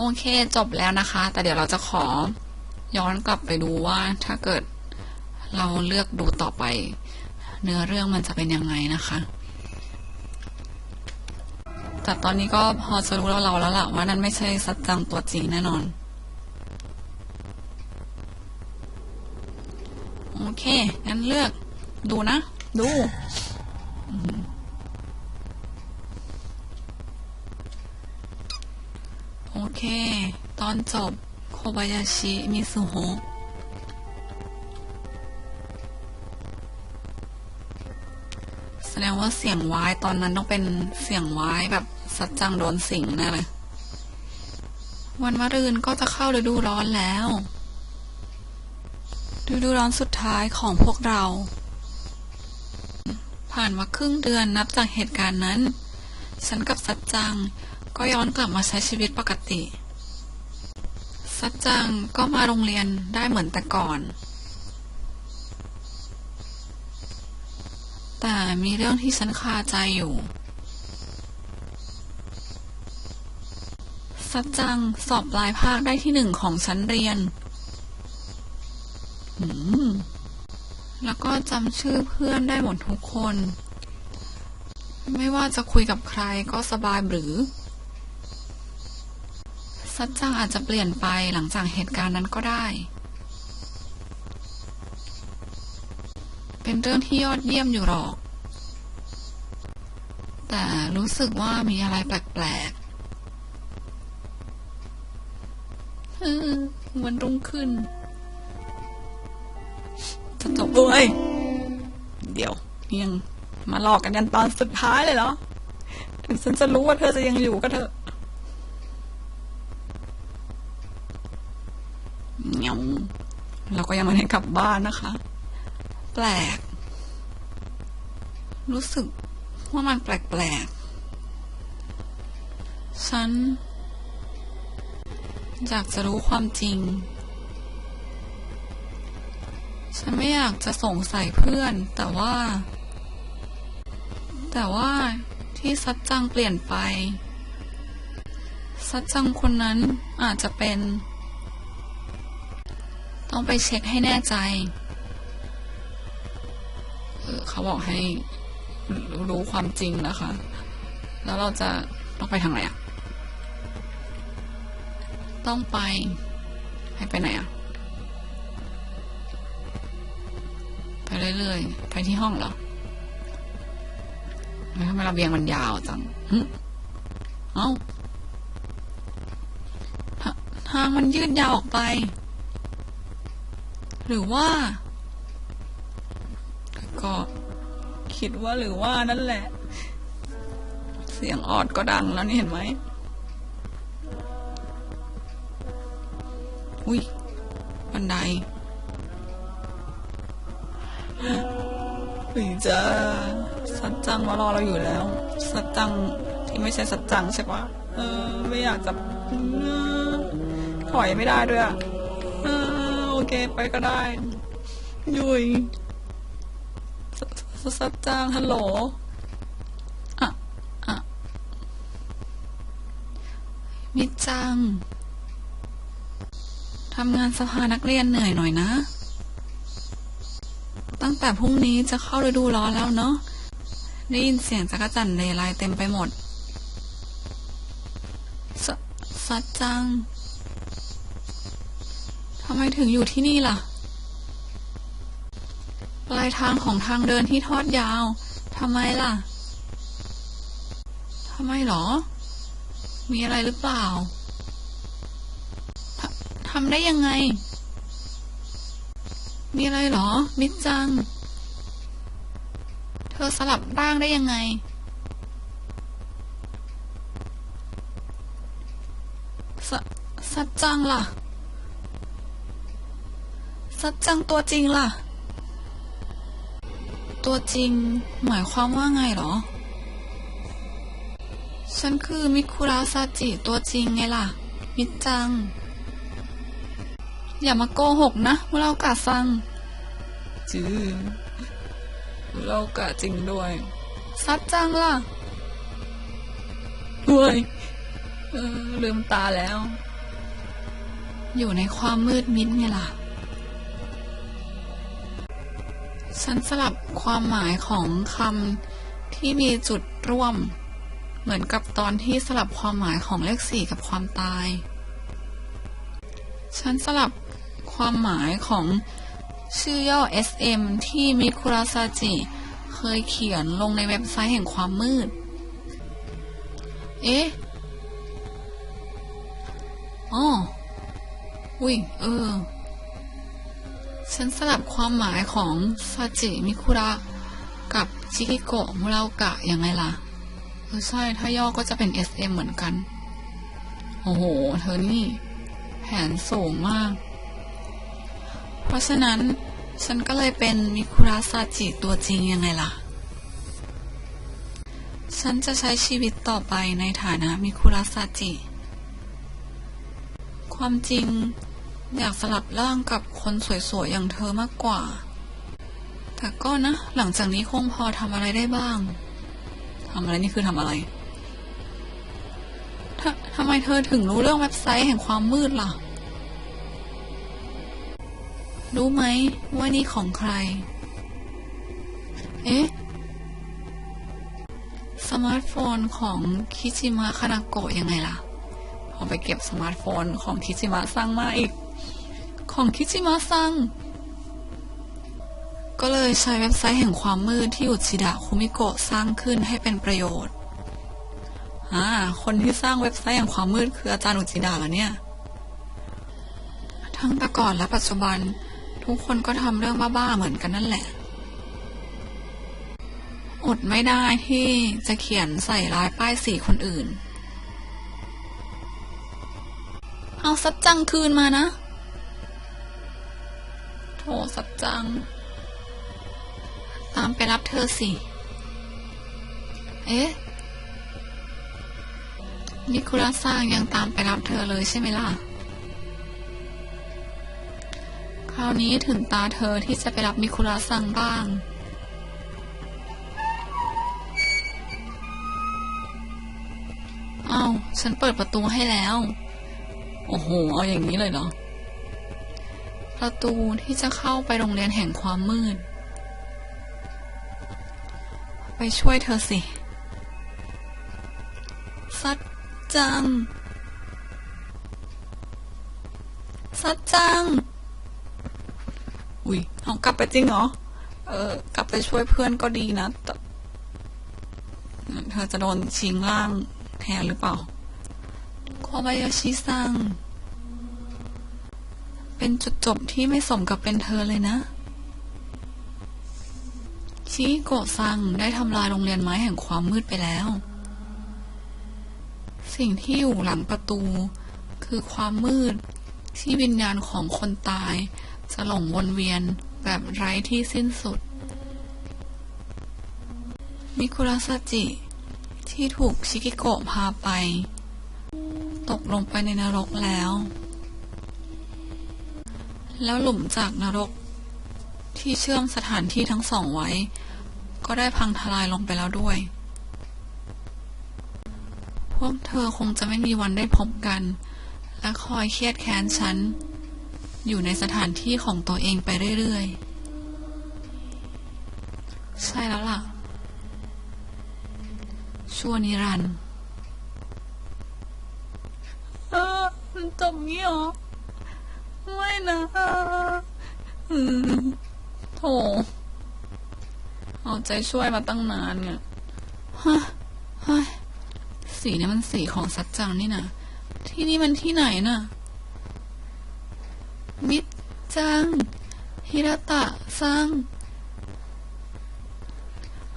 โอเคจบแล้วนะคะ แต่เดี๋ยวเราจะขอย้อนกลับไปดูว่าถ้าเกิดเราเลือกดูต่อไป เนื้อเรื่องมันจะเป็นยังไงนะคะแต่ตอนนี้ก็พอจะรู้แล้วเราแล้วล่ะว่านั่นไม่ใช่สัจจังตัวจริงแน่นอนโอเคงั้นเลือกดูนะ ดูอืมโอ เค ตอนจบ โคบายาชิ มิสุโฮแสดงว่าเสียงวายตอนนั้นต้องเป็นเสียงวายแบบสัจจังโดนสิงแน่เลย วันมะรืนก็จะเข้าฤดูร้อนแล้วฤดูร้อนสุดท้ายของพวกเรา ผ่านมาครึ่งเดือนนับจากเหตุการณ์นั้น ฉันกับสัจจัง ก็ย้อนกลับมาใช้ชีวิตปกติสัจจังก็มาโรงเรียนได้เหมือนแต่ก่อน แต่มีเรื่องที่ฉันคาใจอยู่สัจจังสอบปลายภาคได้ที่หนึ่งของชั้นเรียนอืมแล้วก็จำชื่อเพื่อนได้หมดทุกคน ไม่ว่าจะคุยกับใครก็สบายหรือ สัจจังอาจจะเปลี่ยนไปหลังจากเหตุการณ์นั้นก็ได้ เป็นเรื่องที่ยอดเยี่ยมอยู่หรอก แต่รู้สึกว่ามีอะไรแปลกๆเออวันรุ่งขึ้น จะจบด้วย เดี๋ยวยังมาหลอกกันยันตอนสุดท้ายเลยเหรอถึงฉันจะรู้ว่าเธอจะยังอยู่ก็เถอะ เงี้ยวเราก็ยังไม่ได้กลับบ้านนะคะ แปลก รู้สึกว่ามันแปลกๆฉันอยากจะรู้ความจริง ฉันไม่อยากจะสงสัยเพื่อน แต่ว่า แต่ว่าที่ซัดจังเปลี่ยนไป ซัดจังคนนั้นอาจจะเป็น ต้องไปเช็คให้แน่ใจ เขาบอกให้รู้ความจริงนะคะ แล้วเราจะต้องไปทางไหนอะต้องไป ให้ไปไหนอะไปเรื่อยๆ ไปที่ห้องเหรอทำไมระเบียงมันยาวจังเอ้าทาทางมันยืดยาวออกไป หรือว่า ก็คิดว่าหรือว่านั่นแหละ เสียงออดก็ดังแล้วนี่เห็นไหมอุ้ยบันไดหรือจะสัจจังมารอเราอยู่แล้ว สัจจังที่ไม่ใช่สัจจังใช่ปะเออ ไม่อยากจะถอยไม่ได้ด้วยอะ เออโอเคไปก็ได้ ยุยสสสัจจังฮัลโหลอะอะมิจังทำงานสภานักเรียนเหนื่อยหน่อยนะ ตั้งแต่พรุ่งนี้จะเข้าฤดูร้อนแล้วเนาะได้ยินเสียงจักรจั่นเลไลเต็มไปหมดสสัจจัง ไมถึงอยู่ที่นี่ล่ะ ปลายทางของทางเดินที่ทอดยาวทำไมล่ะทำไมหรอ มีอะไรหรือเปล่าททำได้ยังไง มีอะไรหรอ มิดจัง เธอสลับร่างได้ยังไงสสัจจังล่ะ สัจจังตัวจริงล่ะ ตัวจริงหมายความว่าไงหรอ ฉันคือมิคุระซาจิตัวจริงไงล่ะ มิดจัง อย่ามาโกหกนะว่าเรากะซัง จือเรากะจริงด้วยซัดจังล่ะเฮ้ยเออลืมตาแล้ว อยู่ในความมืดมิดไงล่ะ ฉันสลับความหมายของคำที่มีจุดร่วม เหมือนกับตอนที่สลับความหมายของเลขสี่กับความตาย ฉันสลับความหมายของชื่อย่อ SM ที่มิคุราซาจิ เคยเขียนลงในเว็บไซต์แห่งความมืด เอ๊ะอ๋ออุ้ย เออ ฉันสลับความหมายของซาจิมิคุระกับชิกิโกะมุราโอกะยังไงล่ะเออใช่ ถ้าย่อก็จะเป็น SM เหมือนกัน โอ้โห เธอนี่ แผนสูงมาก เพราะฉะนั้นฉันก็เลยเป็นมิคุระซาจิตัวจริงยังไงล่ะ ฉันจะใช้ชีวิตต่อไปในฐานะมิคุระซาจิ ความจริง อยากสลับร่างกับคนสวยๆ อย่างเธอมากกว่า แต่ก็นะ หลังจากนี้คงพอทำอะไรได้บ้างทำอะไรนี่คือทำอะไรททำไมเธอถึงรู้เรื่องเว็บไซต์แห่งความมืดล่ะ รู้ไหมว่านี่ของใคร เอ๊ะ สมาร์ทโฟนของคิจิมะคานาโกะยังไงล่ะพอไปเก็บสมาร์ทโฟนของคิจิมะซังมาอีก ของคิจิมะซัง ก็เลยใช้เว็บไซต์แห่งความมืดที่อุชิดะคุมิโกะสร้างขึ้นให้เป็นประโยชน์อ่าคนที่สร้างเว็บไซต์แห่งความมืดคืออาจารย์อุจิดะเหรอเนี่ย ทั้งแต่ก่อนและปัจจุบัน ทุกคนก็ทำเรื่องบ้าๆเหมือนกันนั่นแหละอดไม่ได้ที่จะเขียนใส่ร้ายป้ายสีคนอื่น เอาสัจจังคืนมานะ สัจจัง ตามไปรับเธอสิ เอ๊ะมิคุระซังยังตามไปรับเธอเลยใช่ไหมล่ะ คราวนี้ถึงตาเธอที่จะไปรับมิคุระซังบ้างเอา้าฉันเปิดประตูให้แล้ว โอ้โห เอาอย่างนี้เลยเหรอ ประตูที่จะเข้าไปโรงเรียนแห่งความมืด ไปช่วยเธอสิสัจจังสัจจัง อุ้ยเอากลับไปจริงเหรอ เออ กลับไปช่วยเพื่อนก็ดีนะ เธอจะโดนชิงล่างแทนหรือเปล่าโคบายาชิซัง เป็นจุดจบที่ไม่สมกับเป็นเธอเลยนะ ชิโกะซังได้ทำลายโรงเรียนไม้แห่งความมืดไปแล้ว สิ่งที่อยู่หลังประตู คือความมืด ที่วิญญาณของคนตายจะหลงวนเวียนแบบไร้ที่สิ้นสุด มิคุระซาจิ ที่ถูกชิกิโกะพาไป ตกลงไปในนรกแล้ว แล้วหลุมจากนรก ที่เชื่อมสถานที่ทั้งสองไว้ ก็ได้พังทลายลงไปแล้วด้วย พวกเธอคงจะไม่มีวันได้พบกัน และคอยเครียดแค้นฉัน อยู่ในสถานที่ของตัวเองไปเรื่อยๆ ใช่แล้วล่ะ ชั่วนิรันดร์เออมันจบงี้เหรอ ไม่นะอืมโถเอาใจช่วยมาตั้งนานเนี่ยฮะเฮ้ยสีนี่มันสีของสัจจังนี่นะที่นี่มันที่ไหนน่ะ มิจัง ฮิรตะซัง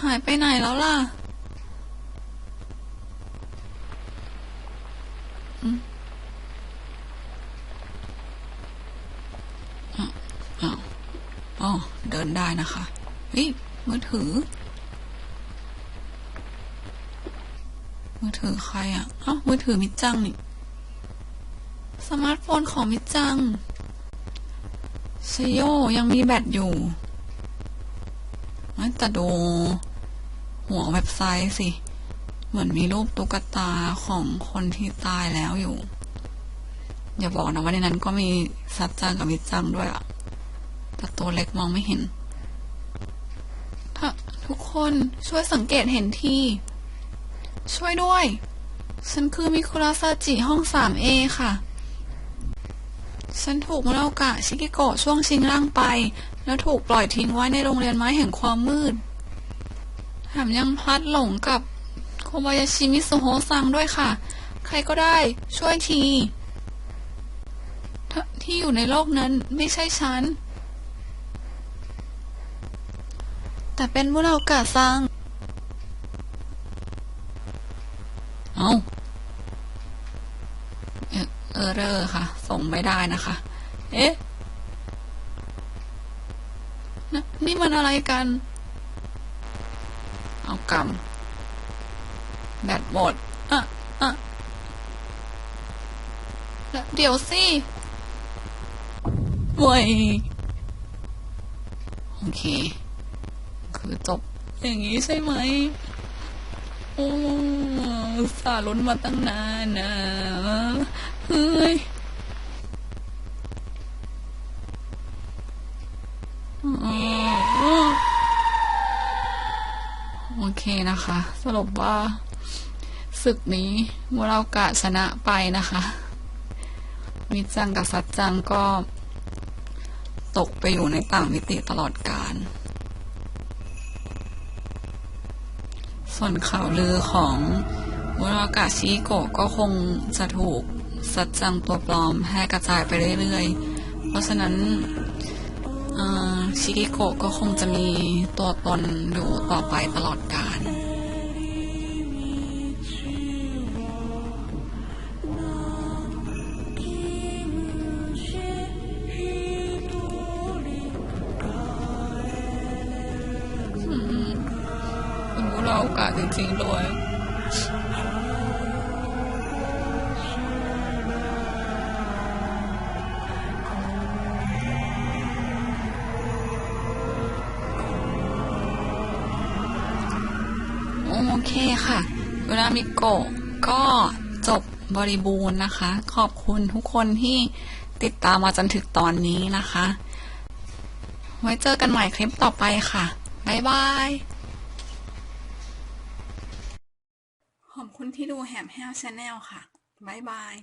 หายไปไหนแล้วล่ะอ้าว อ๋อเดินได้นะคะเฮ้ยมือถือ มือถือใครอะอ้าวมือถือมิจังนี่ สมาร์ทโฟนของมิจังเซโยยังมีแบตอยู่ม่แต่ดูหัวเว็บไซต์สิ เหมือนมีรูปตุ๊กตาของคนที่ตายแล้วอยู่ อย่าบอกนะว่าในนั้นก็มีซัดจังกับมิจังด้วยอะ แต่ตัวเล็กมองไม่เห็น ทุกคนช่วยสังเกตเห็นที ช่วยด้วย ฉันคือมิคุระซาจิห้อง 3A ค่ะ ฉันถูกมุราโอกะชิกิโกะช่วงชิงร่างไป แล้วถูกปล่อยทิ้งไว้ในโรงเรียนไม้แห่งความมืดแถมยังพลัดหลงกับโคบายาชิมิสุโฮซังด้วยค่ะ ใครก็ได้ช่วยทีที่อยู่ในโลกนั้นไม่ใช่ฉัน แต่เป็นมุราโอกะซัง เอาเออเออเรอร์ค่ะ ส่งไม่ได้นะคะ เอ๊ะนนี่มันอะไรกัน เอากำแบตหมดอะอะเดี๋ยวสิเว้ยโอเค คือจบ อย่างนี้ใช่ไหมโอ้สาลุ้นมาตั้งนานนะเฮ้ยโอเคนะคะ สรุปว่าศึกนี้มูรากะชนะไปนะคะมิจังกับซัดจังก็ตกไปอยู่ในต่างมิติตลอดกาล ส่วนข่าวลือของวุรากาชิโกะก็คงจะถูกสัจจังตัวปลอมแพร่กระจายไปเรื่อยๆ เพราะฉะนั้นชิกิโกะก็คงจะมีตัวตนอยู่ต่อไปตลอดกาล จริงๆด้วยโอเคค่ะเวลามิโกะก็จบบริบูรณ์นะคะ ขอบคุณทุกคนที่ติดตามมาจนถึงตอนนี้นะคะ ไว้เจอกันใหม่คลิปต่อไปค่ะ บ๊ายบาย ขอบ คุณที่ดูแฮมแฮลชาแนลค่ะ บ๊ายบาย